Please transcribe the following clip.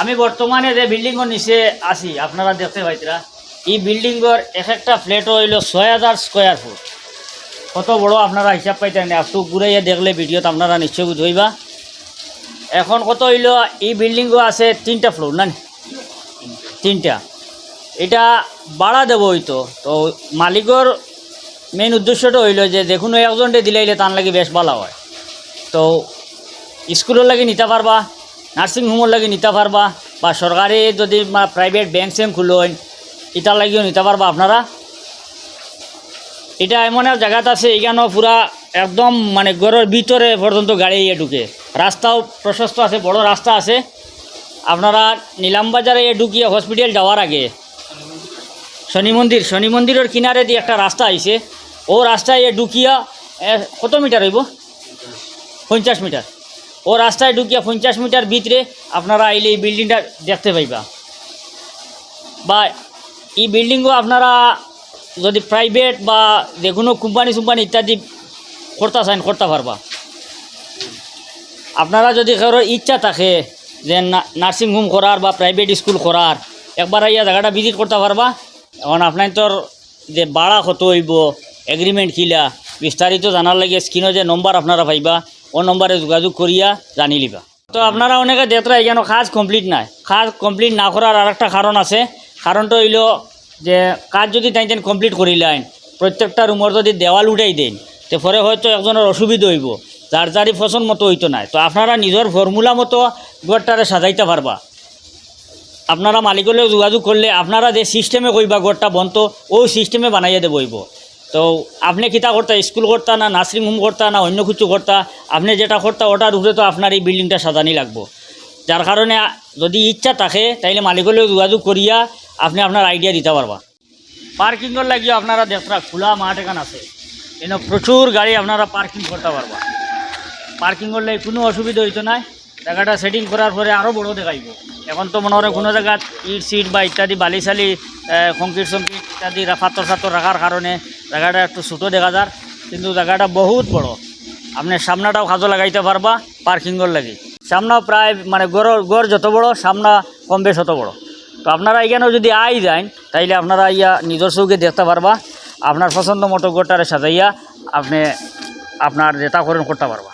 আমি বর্তমানে যে বিল্ডিংয়ের নিচে আছি, আপনারা দেখতে পাইতরা, এই বিল্ডিংয়ের এক একটা ফ্ল্যাট হইল ছয় হাজার স্কোয়ার ফুট কত বড় আপনারা হিসাব পাইতেন না, একটু ঘুরাইয়া দেখলে ভিডিওতে আপনারা নিশ্চয় বুঝইবা। এখন কত হইল, এই বিল্ডিংও আছে তিনটা ফ্লোর না তিনটা। এটা বাড়া দেবো হইতো, তো মালিকর মেইন উদ্দেশ্যটা হইল যে দেখুন একজনটে দিলাইলে তার লাগি বেশ ভালো হয়। তো স্কুলের লাগি নিতে পারবা। নার্সিং হোমের লাগি নিতে পারবা বা সরকারি যদি প্রাইভেট ব্যাংক স্যাঙ্ক খুলেন এটার লাগিও নিতে পারবা আপনারা? এটা এমন এক জায়গাত আছে এখানেও পুরা একদম মানে ঘরের ভিতরে পর্যন্ত গাড়ি ইয়ে ঢুকে। রাস্তাও প্রশস্ত আছে, বড় রাস্তা আছে। আপনারা নিলামবাজারে এ ঢুকিয়ে হসপিটাল যাওয়ার আগে, শনি মন্দির, শনি মন্দিরের কিনারে দিয়ে একটা রাস্তা আইছে। ও রাস্তায় এ ঢুকিয়া কত মিটার হইব? পঞ্চাশ মিটার। ও রাস্তায় ঢুকিয়া পঞ্চাশ মিটার ভিতরে আপনারা আইলে এই বিল্ডিংটা দেখতে পাইবা। বা এই বিল্ডিংও আপনারা যদি প্রাইভেট বা যে কোনো কোম্পানি সুম্পানি ইত্যাদি করতে চান, করতে পারবা। আপনারা যদি কারোর ইচ্ছা থাকে যে নার্সিং হোম করার বা প্রাইভেট স্কুল করার, একবার ইয়া জায়গাটা ভিজিট করতে পারবা। এখন আপনার তোর যে বাড়া কত হইব এগ্রিমেন্ট কিলা, বিস্তারিত জানার লাগে স্ক্রিনে যে নম্বর আপনারা পাইবা। ও নম্বরে যোগাযোগ করিয়া জানি লিবা। তো আপনারা অনেকে দেখরা এখানে কাজ কমপ্লিট নাই। কাজ কমপ্লিট না করার আর একটা কারণ আছে। কারণটা হইল যে কাজ যদি তাইতেন কমপ্লিট করিলেন প্রত্যেকটা রুমের যদি দেওয়াল উঠাই দেন, তো পরে হয়তো একজনের অসুবিধা হইব। যার যারই পছন্দ মতো হইতো নাই। তো আপনারা নিজের ফর্মুলা মতো গড়টারে সাজাইতে পারবা। আপনারা মালিকলেও যোগাযোগ করলে আপনারা যে সিস্টেমে কইবা গড়টা বন্ত ওই সিস্টেমে বানাইয়া দেব হইব। তো আপনি কিতা করতা? স্কুল করতা না, নার্সিং হোম করতা না, অন্য কিছু করতা? আপনি যেটা করতা ওটার উপরে তো আপনার এই বিল্ডিংটা সাজানি লাগবো। যার কারণে যদি ইচ্ছা থাকে, তাইলে মালিকলেও যোগাযোগ করিয়া আপনি আপনার আইডিয়া দিতে পারবা। পার্কিংয়ের লাগিও আপনারা দেখরা খোলা মাঠ এখান আছে। এনে প্রচুর গাড়ি আপনারা পার্কিং করতে পারবা। পার্কিং করলে কোনো অসুবিধা হইতো না। জায়গাটা সেটিং করার পরে আরও বড় দেখাইব। এখন তো মনে হয় কোনো জায়গাত ইট, সিট বা ইত্যাদি বালি সালি কংক্রিট সংক্রিট ইত্যাদি পাথর সাথর রাখার কারণে জায়গাটা একটু ছোটো দেখা যার, কিন্তু জায়গাটা বহুত বড়। আপনি সামনাটাও খাজো লাগাইতে পারবা পার্কিংয়ের লাগে। সামনাও প্রায় মানে গড় গড় যত বড়, সামনা কম বেশ অত বড়। তো আপনারা এখানেও যদি আই যান, তাইলে আপনারা ইয়া নিজের চৌকে দেখতে পারবা। আপনার পছন্দ মতো গোটারে সাজাইয়া আপনি আপনার যেটা করেন করতে পারবা।